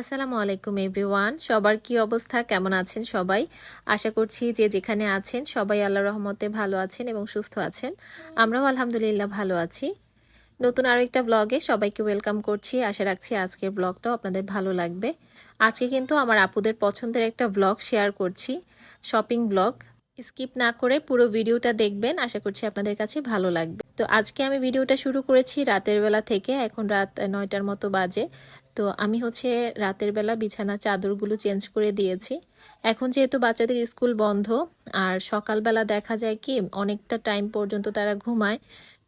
আসসালামু আলাইকুম, এভরিওয়ান। সবার কি অবস্থা? কেমন আছেন সবাই? আশা করছি যে যেখানে আছেন সবাই আল্লাহ রহমতে ভালো আছেন এবং সুস্থ আছেন। আমরাও আলহামদুলিল্লাহ ভালো আছি। নতুন আরও একটা ব্লগে সবাইকে ওয়েলকাম করছি। আশা রাখছি আজকের ব্লগটাও আপনাদের ভালো লাগবে। আজকে কিন্তু আমার আপুদের পছন্দের একটা ব্লগ শেয়ার করছি শপিং ব্লগ স্কিপ না করে পুরো ভিডিওটা দেখবেন, আশা করছি আপনাদের কাছে ভালো লাগবে। তো আজকে আমি ভিডিওটা শুরু করেছি রাতের বেলা থেকে, এখন রাত নয়টার মতো বাজে। তো আমি হচ্ছে রাতের বেলা বিছানা চাদরগুলো চেঞ্জ করে দিয়েছি। এখন যেহেতু বাচ্চাদের স্কুল বন্ধ, আর সকালবেলা দেখা যায় কি, অনেকটা টাইম পর্যন্ত তারা ঘুমায়,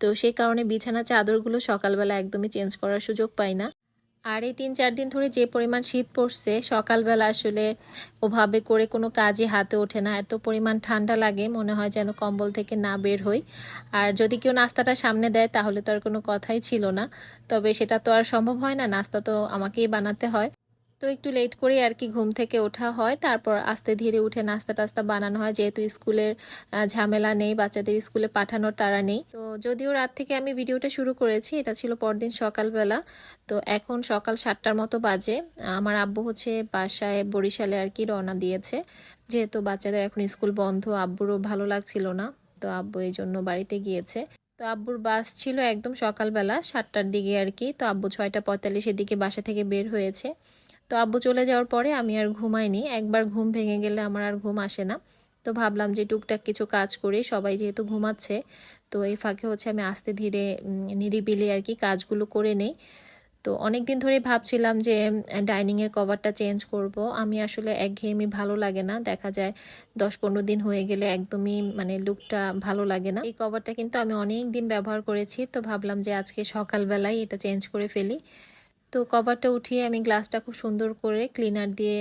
তো সেই কারণে বিছানা চাদরগুলো সকালবেলা একদমই চেঞ্জ করার সুযোগ পাই না। আর এই তিন, চার দিন ধরে যে পরিমাণ শীত পড়ছে, সকালবেলা আসলে ওভাবে করে কোনো কাজে হাতে ওঠে না। এত পরিমাণ ঠান্ডা লাগে, মনে হয় যেন কম্বল থেকে না বের হই। আর যদি কেউ নাস্তাটা সামনে দেয়, তাহলে তো আর কোনো কথাই ছিল না। তবে সেটা তো আর সম্ভব হয় না, নাস্তা তো আমাকেই বানাতে হয়। তো একটু লেট করে আর কি ঘুম থেকে ওঠা হয়। তারপর আস্তে ধীরে উঠে নাস্তা টাস্তা বানানো হয়। যেহেতু স্কুলের ঝামেলা নেই, বাচ্চাদের স্কুলে পাঠানোর তারা নেই। তো যদিও রাত থেকে আমি ভিডিওটা শুরু করেছি, এটা ছিল পরদিন সকালবেলা। তো এখন সকাল সাতটার মতো বাজে। আমার আব্বু হচ্ছে বাসায় বরিশালে আর কি রওনা দিয়েছে। যেহেতু বাচ্চাদের এখন স্কুল বন্ধ, আব্বুরও ভালো লাগছিল না। তো আব্বু এই জন্য বাড়িতে গিয়েছে। তো আব্বুর বাস ছিল একদম সকালবেলা সাতটার দিকে আর কি। তো আব্বু ছয়টা পঁয়তাল্লিশের দিকে বাসা থেকে বের হয়েছে। তো আব্বু চলে যাওয়ার পরে আমি আর ঘুমাইনি। একবার ঘুম ভেঙে গেলে আমার আর ঘুম আসে না। তো ভাবলাম যে টুকটাক কিছু কাজ করে, সবাই যেহেতু ঘুমাচ্ছে, তো এই ফাঁকে হচ্ছে আমি আস্তে ধীরে নিরিবিলি আর কি কাজগুলো করে নেই। তো অনেক দিন ধরে ভাবছিলাম যে ডাইনিংয়ের কভারটা চেঞ্জ করব। আমি আসলে একঘেয়েমি ভালো লাগে না। দেখা যায় দশ পনেরো দিন হয়ে গেলে একদমই মানে লুকটা ভালো লাগে না। এই কভারটা কিন্তু আমি অনেক দিন ব্যবহার করেছি। তো ভাবলাম যে আজকে সকালবেলায় এটা চেঞ্জ করে ফেলি। তো কভারটা উঠিয়ে আমি গ্লাসটা খুব সুন্দর করে ক্লিনার দিয়ে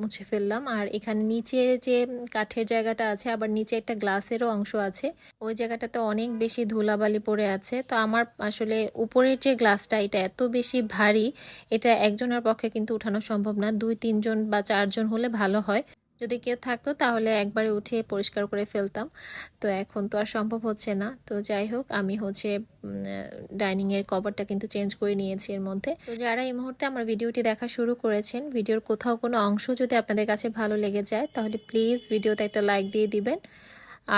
মুছে ফেললাম। আর এখানে নিচে যে কাঠের জায়গাটা আছে, আবার নিচে একটা গ্লাসেরও অংশ আছে, ওই জায়গাটাতে অনেক বেশি ধুলাবালি পড়ে আছে। তো আমার আসলে উপরের যে গ্লাসটা, এটা এত বেশি ভারী, এটা একজনের পক্ষে কিন্তু উঠানো সম্ভব না। দুই, তিনজন বা চারজন হলে ভালো হয়। যদি কেউ থাকতো তাহলে একবারে উঠিয়ে পরিষ্কার করে ফেলতাম। তো এখন তো আর সম্ভব হচ্ছে না। তো যাই হোক, আমি হচ্ছে ডাইনিংয়ের কভারটা কিন্তু চেঞ্জ করে নিয়েছি এর মধ্যে। তো যারা এই মুহূর্তে আমার ভিডিওটি দেখা শুরু করেছেন, ভিডিওর কোথাও কোনো অংশ যদি আপনাদের কাছে ভালো লেগে যায়, তাহলে প্লিজ ভিডিওতে একটা লাইক দিয়ে দিবেন।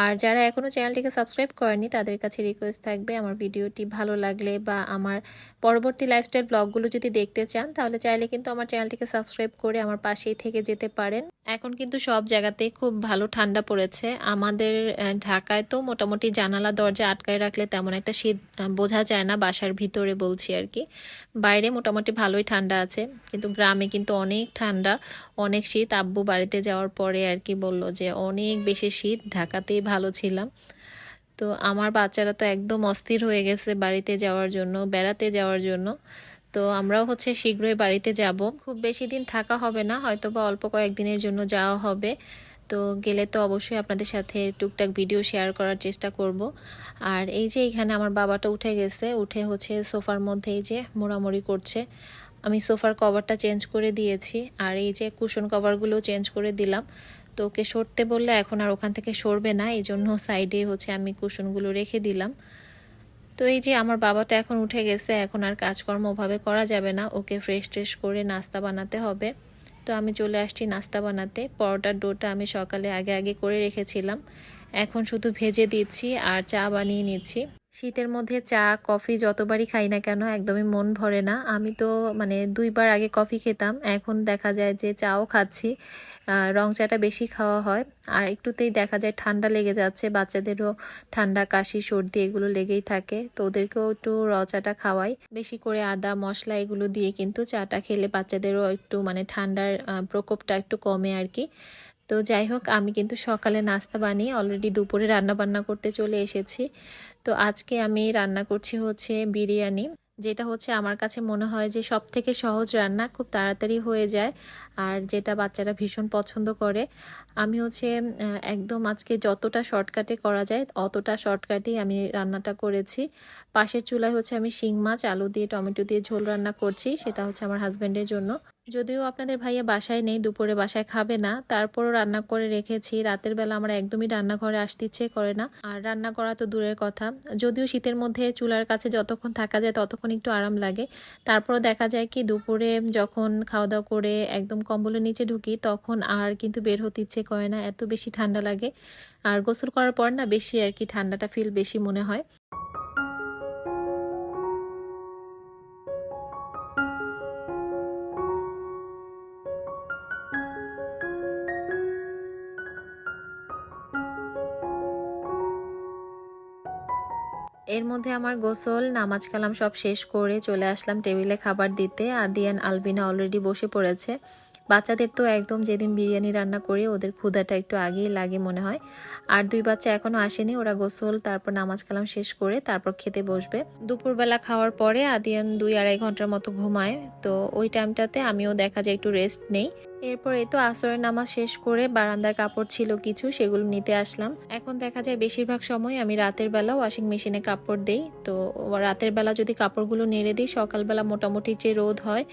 আর যারা এখনও চ্যানেলটিকে সাবস্ক্রাইব করেনি তাদের কাছে রিকোয়েস্ট থাকবে আমার ভিডিওটি ভালো লাগলে বা আমার পরবর্তী লাইফস্টাইল ব্লগগুলো যদি দেখতে চান, তাহলে চাইলে কিন্তু আমার চ্যানেলটিকে সাবস্ক্রাইব করে আমার পাশেই থেকে যেতে পারেন। এখন কিন্তু সব জায়গাতেই খুব ভালো ঠান্ডা পড়েছে। আমাদের ঢাকায় তো মোটামুটি জানালা দরজা আটকায় রাখলে তেমন একটা শীত বোঝা যায় না বাসার ভিতরে বলছি আর কি। বাইরে মোটামুটি ভালোই ঠান্ডা আছে, কিন্তু গ্রামে কিন্তু অনেক ঠান্ডা, অনেক শীত। আব্বু বাড়িতে যাওয়ার পরে আর কি বলল যে অনেক বেশি শীত, ঢাকাতেই ভালো ছিলাম। তো আমার বাচ্চারা তো একদম অস্থির হয়ে গেছে বাড়িতে যাওয়ার জন্য, বেড়াতে যাওয়ার জন্য। তো আমরাও হচ্ছে শীঘ্রই বাড়িতে যাব। খুব বেশি দিন থাকা হবে না হয়তো বা অল্প কয়েকদিনের জন্য যাওয়া হবে। তো গেলে তো অবশ্যই আপনাদের সাথে টুকটাক ভিডিও শেয়ার করার চেষ্টা করব। আর এই যে এখানে আমার বাবাটা উঠে গেছে, উঠে হচ্ছে সোফার মধ্যে এই যে মোড়ামুড়ি করছে। আমি সোফার কভারটা চেঞ্জ করে দিয়েছি, আর এই যে কুশন কভারগুলো চেঞ্জ করে দিলাম। তো ওকে সরতে বললে এখন আর ওখান থেকে সরবে না এই জন্য সাইডে হচ্ছে আমি কুশনগুলো রেখে দিলাম। তো এই যে আমার বাবাটা এখন উঠে গেছে, এখন আর কাজকর্ম ওভাবে করা যাবে না। ওকে ফ্রেশ ট্রেশ করে নাস্তা বানাতে হবে। তো আমি চলে আসছি নাস্তা বানাতে। পরোটার ডোটা আমি সকালে আগে আগে করে রেখেছিলাম। এখন শুধু ভেজে দিচ্ছি আর চা বানিয়ে নিচ্ছি। শীতের মধ্যে চা, কফি যতবারই খাই না কেন একদমই মন ভরে না। আমি তো মানে দুইবার আগে কফি খেতাম, এখন দেখা যায় যে চাও খাচ্ছি রং চাটা বেশি খাওয়া হয়। আর একটুতেই দেখা যায় ঠান্ডা লেগে যাচ্ছে, বাচ্চাদেরও ঠান্ডা, কাশি, সর্দি এগুলো লেগেই থাকে, তো ওদেরকেও একটু র চাটা খাওয়াই। বেশি করে আদা, মশলা এগুলো দিয়ে কিন্তু চাটা খেলে বাচ্চাদেরও একটু মানে ঠান্ডার প্রকোপটা একটু কমে আর কি। তো যাই হোক, আমি কিন্তু সকালে নাস্তা বানিয়ে অলরেডি দুপুরে রান্না বান্না করতে চলে এসেছি। তো আজকে আমি রান্না করছি হচ্ছে বিরিয়ানি, যেটা হচ্ছে আমার কাছে মনে হয় যে সব থেকে সহজ রান্না, খুব তাড়াতাড়ি হয়ে যায় আর যেটা বাচ্চারা ভীষণ পছন্দ করে। আমি হচ্ছে একদম আজকে যতটা শর্টকাটে করা যায় অতটা শর্টকাটেই আমি রান্নাটা করেছি। পাশের চুলায় হচ্ছে আমি শিং মাছ, আলু দিয়ে, টমেটো দিয়ে ঝোল রান্না করছি, সেটা হচ্ছে আমার হাজব্যান্ডের জন্য। যদিও আপনাদের ভাইয়া বাসায় নেই, দুপুরে বাসায় খাবে না, তারপরও রান্না করে রেখেছি। রাতের বেলা আমার একদমই রান্নাঘরে আসতে ইচ্ছে করে না। আর রান্না করা তো দূরের কথা। যদিও শীতের মধ্যে চুলার কাছে যতক্ষণ থাকা যায় ততক্ষণ একটু আরাম লাগে। তারপরও দেখা যায় কি, দুপুরে যখন খাওয়া দাওয়া করে একদম কম্বলের নিচে ঢুকি, তখন আর কিন্তু বের হতে ইচ্ছে করে না, এত বেশি ঠান্ডা লাগে। আর গোসল করার পর না বেশি আর কি ঠান্ডাটা ফিল বেশি মনে হয়। এর মধ্যে আমার গোসল, নামাজ কালাম সব শেষ করে চলে আসলাম টেবিলে খাবার দিতে। আদিয়ান আলবিনা অলরেডি বসে পড়েছে। বাচ্চাদের তো একদম যেদিন বিরিয়ানি রান্না করি, ওদের ক্ষুধাটা একটু আগেই লাগে মনে হয়। আর দুই বাচ্চা এখনও আসেনি, ওরা গোসল, তারপর নামাজ কালাম শেষ করে তারপর খেতে বসবে। দুপুরবেলা খাওয়ার পরে আদিয়ান দুই আড়াই ঘণ্টার মতো ঘুমায়, তো ওই টাইমটাতে আমিও দেখা যায় একটু রেস্ট নেই। এরপর তো আসরের নামাজ শেষ করে বারান্দার কাপড় ছিল কিছু, সেগুলো নিতে আসলাম। এখন দেখা যায় বেশিরভাগ সময় আমি রাতের বেলা ওয়াশিং মেশিনে কাপড় দেই। তো রাতের বেলা যদি কাপড়গুলো নেড়ে দিই, সকালবেলা মোটামুটি যে রোদ হয়,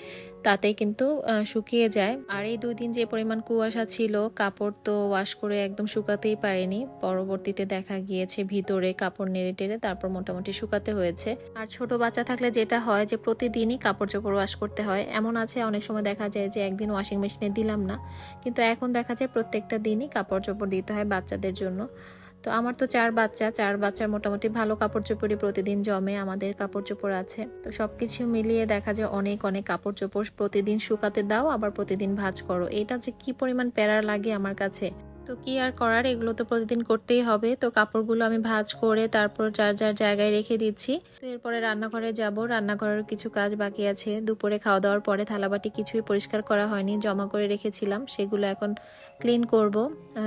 তাতে কিন্তু শুকিয়ে যায়। আর এই দুই দিন যে পরিমাণ কুয়াশা ছিল, কাপড় তো ওয়াশ করে একদম শুকাতেই পারেনি। পরবর্তীতে দেখা গিয়েছে ভিতরে কাপড় নেড়ে টেড়ে তারপর মোটামুটি শুকাতে হয়েছে। আর ছোট বাচ্চা থাকলে যেটা হয় যে প্রতিদিনই কাপড় চোপড় ওয়াশ করতে হয়। এমন আছে, অনেক সময় দেখা যায় যে একদিন ওয়াশিং মেশিনে দিলাম না। কিন্তু এখন দেখা যায় প্রত্যেকটা দিনই কাপড় চোপড় দিতে হয় বাচ্চাদের জন্য। তো আমার তো চার বাচ্চা, চার বাচ্চার মোটামুটি ভালো কাপড় চোপড়ই প্রতিদিন জমে, আমাদের কাপড় চোপড় আছে। তো সব কিছু মিলিয়ে দেখা যায় অনেক অনেক কাপড় চোপড় প্রতিদিন শুকাতে দাও, আবার প্রতিদিন ভাজ করো। এটা যে কি পরিমাণ প্যারা লাগে আমার কাছে। তো কি আর করার? এগুলো তো প্রতিদিন করতেই হবে। তো কাপড়গুলো আমি ভাজ করে তারপর যার যার জায়গায় রেখে দিচ্ছি। তো এরপরে রান্নাঘরে যাব। রান্নাঘরের কিছু কাজ বাকি আছে। দুপুরে খাওয়া দাওয়ার পরে থালাবাটি কিছুই পরিষ্কার করা হয়নি। জমা করে রেখেছিলাম। সেগুলো এখন ক্লিন করব।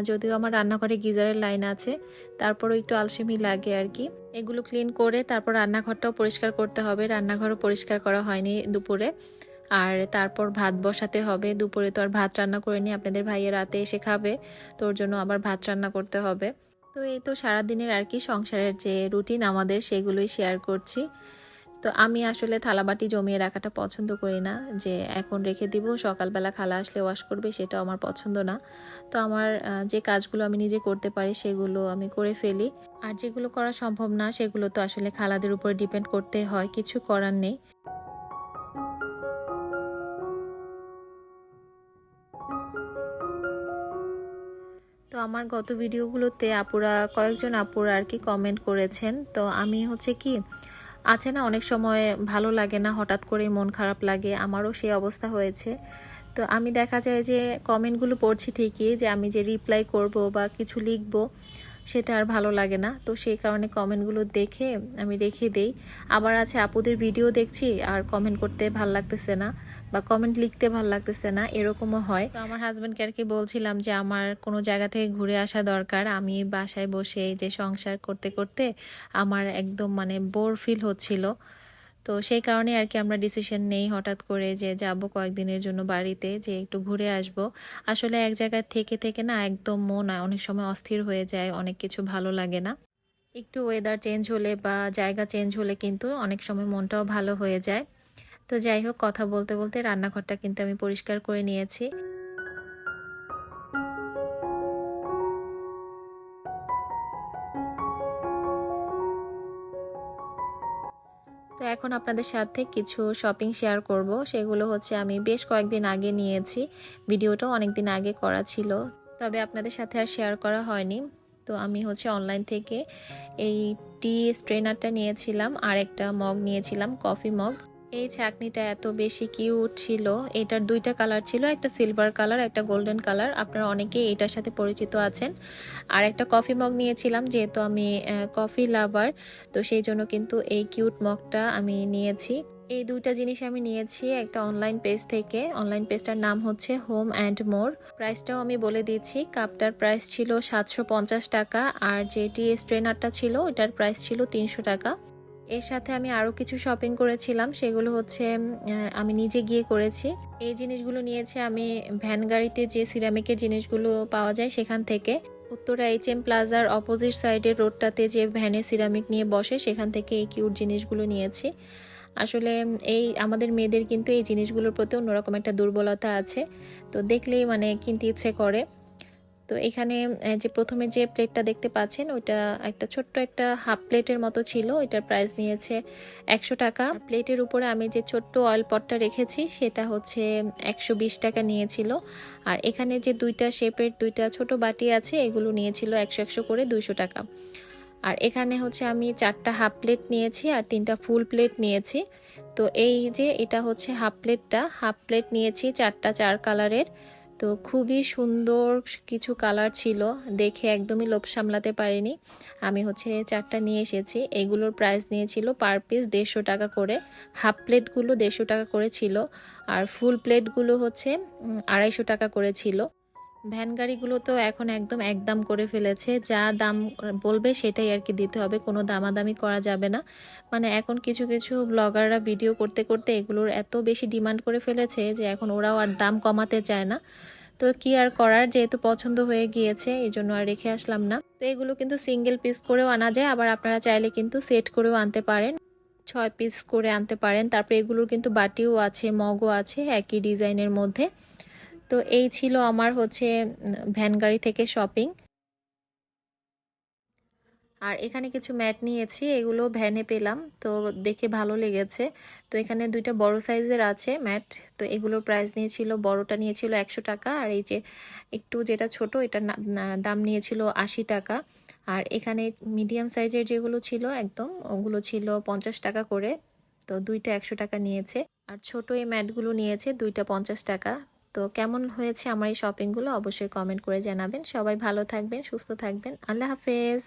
যদিও আমার রান্নাঘরে গিজারের লাইন আছে। তারপরও একটু আলসেমি লাগে আর কি। এগুলো ক্লিন করে তারপর রান্নাঘরটাও পরিষ্কার করতে হবে। রান্নাঘরও পরিষ্কার করা হয়নি দুপুরে। আর তারপর ভাত বসাতে হবে। দুপুরে তো আর ভাত রান্না করে নি আপনাদের ভাইয়ের রাতে এসে খাবে তোর জন্য আবার ভাত রান্না করতে হবে। তো এই তো সারাদিনের আর কি সংসারের যে রুটিন আমাদের, সেগুলোই শেয়ার করছি। তো আমি আসলে থালাবাটি জমিয়ে রাখাটা পছন্দ করি না, যে এখন রেখে দিব, সকালবেলা খালা আসলে ওয়াশ করবে, সেটাও আমার পছন্দ না। তো আমার যে কাজগুলো আমি নিজে করতে পারি, সেগুলো আমি করে ফেলি। আর যেগুলো করা সম্ভব না, সেগুলো তো আসলে খালাদের উপর ডিপেন্ড করতে হয়, কিছু করার নেই। তো আমার গত ভিডিওগুলোতে আপুরা, কয়েকজন আপুরা আর কি কমেন্ট করেছেন। তো আমি হচ্ছে কি, আছে না অনেক সময় ভালো লাগে না, হঠাৎ করে মন খারাপ লাগে, আমারও সেই অবস্থা হয়েছে। তো আমি দেখা যায় যে কমেন্টগুলো পড়ছি ঠিকই, যে আমি যে রিপ্লাই করব বা কিছু লিখব সেটা আর ভালো লাগে না। তো সেই কারণে কমেন্টগুলো দেখে আমি রেখে দেই। আবার আছে আপুদের ভিডিও দেখছি, আর কমেন্ট করতে ভালো লাগতেছে না বা কমেন্ট লিখতে ভালো লাগতেছে না, এরকমও হয়। তো আমার হাজব্যান্ডকে আর কি বলছিলাম যে, আমার কোনো জায়গা থেকে ঘুরে আসা দরকার। আমি বাসায় বসে যে সংসার করতে করতে আমার একদম মানে বোর ফিল হচ্ছিল। তো সেই কারণে আর কি আমরা ডিসিশন নেই হঠাৎ করে যে যাব কয়েকদিনের জন্য বাড়িতে, যে একটু ঘুরে আসব। আসলে এক জায়গায় থেকে থেকে না একদম মন অনেক সময় অস্থির হয়ে যায়, অনেক কিছু ভালো লাগে না। একটু ওয়েদার চেঞ্জ হলে বা জায়গা চেঞ্জ হলে কিন্তু অনেক সময় মনটাও ভালো হয়ে যায়। তো যাই হোক, কথা বলতে বলতে রান্নাঘরটা কিন্তু আমি পরিষ্কার করে নিয়েছি। তো এখন আপনাদের সাথে কিছু শপিং শেয়ার করব। সেগুলো হচ্ছে আমি বেশ কয়েকদিন আগে নিয়েছি। ভিডিওটা অনেক দিন আগে করা ছিল। তবে আপনাদের সাথে আর শেয়ার করা হয়নি। তো আমি হচ্ছে অনলাইন থেকে এই টি স্ট্রেনারটা নিয়েছিলাম। আর একটা মগ নিয়েছিলাম কফি মগ এই ছাকনিটা এত বেশি কিউট ছিল। এটার দুইটা কালার ছিল, একটা সিলভার কালার, একটা গোল্ডেন কালার। আপনারা অনেকেই এটার সাথে পরিচিত আছেন। আর একটা কফি মগ নিয়েছিলাম, যেহেতু আমি কফি লাভার, তো সেই জন্য কিন্তু এই কিউট মগটা আমি নিয়েছি। এই দুইটা জিনিস আমি নিয়েছি একটা অনলাইন পেজ থেকে। অনলাইন পেজটার নাম হচ্ছে হোম অ্যান্ড মোর। প্রাইসটাও আমি বলে দিচ্ছি কাপটার প্রাইস ছিল সাতশো পঞ্চাশ টাকা, আর যেটি স্ট্রেনারটা ছিল এটার প্রাইস ছিল তিনশো টাকা। এর সাথে আমি আরও কিছু শপিং করেছিলাম, সেগুলো হচ্ছে আমি নিজে গিয়ে করেছি। এই জিনিসগুলো নিয়েছে আমি ভ্যান গাড়িতে যে সিরামিকের জিনিসগুলো পাওয়া যায় সেখান থেকে। উত্তরা এইচ এম প্লাজার অপোজিট সাইডের রোডটাতে যে ভ্যানে সিরামিক নিয়ে বসে, সেখান থেকে এই কিউট জিনিসগুলো নিয়েছি। আসলে এই আমাদের মেয়েদের কিন্তু এই জিনিসগুলোর প্রতি অন্যরকম একটা দুর্বলতা আছে। তো দেখলেই মানে কিনতে ইচ্ছে করে। তো এখানে যে প্রথমে যে প্লেটটা দেখতে পাচ্ছেন, ওইটা একটা ছোট্ট একটা হাফ প্লেটের মতো ছিল। ওইটার প্রাইস নিয়েছে একশো টাকা। প্লেটের উপরে আমি যে ছোট্ট অয়েল পটটা রেখেছি, সেটা হচ্ছে একশো বিশ টাকা নিয়েছিল। আর এখানে যে দুইটা শেপের দুইটা ছোট বাটি আছে, এগুলো নিয়েছিল একশো একশো করে দুইশো টাকা। আর এখানে হচ্ছে আমি চারটা হাফ প্লেট নিয়েছি আর তিনটা ফুল প্লেট নিয়েছি। তো এই যে এটা হচ্ছে হাফ প্লেটটা, হাফ প্লেট নিয়েছি চারটা চার কালারের। তো খুবই সুন্দর কিছু কালার ছিল। দেখে একদমই লোভ সামলাতে পারিনি। আমি হচ্ছে চারটা নিয়ে এসেছি। এগুলোর প্রাইস নিয়েছিল পার পিস দেড়শো টাকা করে। হাফ প্লেটগুলো দেড়শো টাকা করে ছিল। আর ফুল প্লেটগুলো হচ্ছে আড়াইশো টাকা করে ছিল। ভ্যান গাড়িগুলো তো এখন একদম একদম করে ফেলেছে। যা দাম বলবে সেটাই আর কি দিতে হবে, কোনো দামাদামি করা যাবে না। মানে এখন কিছু কিছু ব্লগাররা ভিডিও করতে করতে এগুলোর এত বেশি ডিমান্ড করে ফেলেছে যে এখন ওরাও আর দাম কমাতে চায় না। তো কি আর করার, যেহেতু পছন্দ হয়ে গিয়েছে, এই জন্য আর রেখে আসলাম না। তো এগুলো কিন্তু সিঙ্গেল পিস করেও আনা যায়, আবার আপনারা চাইলে কিন্তু সেট করেও আনতে পারেন। ছয় পিস করে আনতে পারেন। তারপরে এগুলোর কিন্তু বাটিও আছে, মগও আছে, একই ডিজাইনের মধ্যে। তো এই ছিল আমার হচ্ছে ভ্যান গাড়ি থেকে শপিং। আর এখানে কিছু ম্যাট নিয়েছি, এগুলো ভ্যানে পেলাম, তো দেখে ভালো লেগেছে। তো এখানে দুইটা বড় সাইজের আছে ম্যাট, তো এগুলোর প্রাইস নিয়েছিল, বড়টা নিয়েছিল একশো টাকা, আর এই যে একটু যেটা ছোট এটার দাম নিয়েছিল আশি টাকা। আর এখানে মিডিয়াম সাইজের যেগুলো ছিল একদম, ওগুলো ছিল পঞ্চাশ টাকা করে, তো দুইটা একশো টাকা নিয়েছে। আর ছোট এই ম্যাটগুলো নিয়েছে, দুইটা পঞ্চাশ টাকা তো কেমন হয়েছে আমার এই শপিংগুলো অবশ্যই কমেন্ট করে জানাবেন। সবাই ভালো থাকবেন, সুস্থ থাকবেন। আল্লাহ হাফেজ।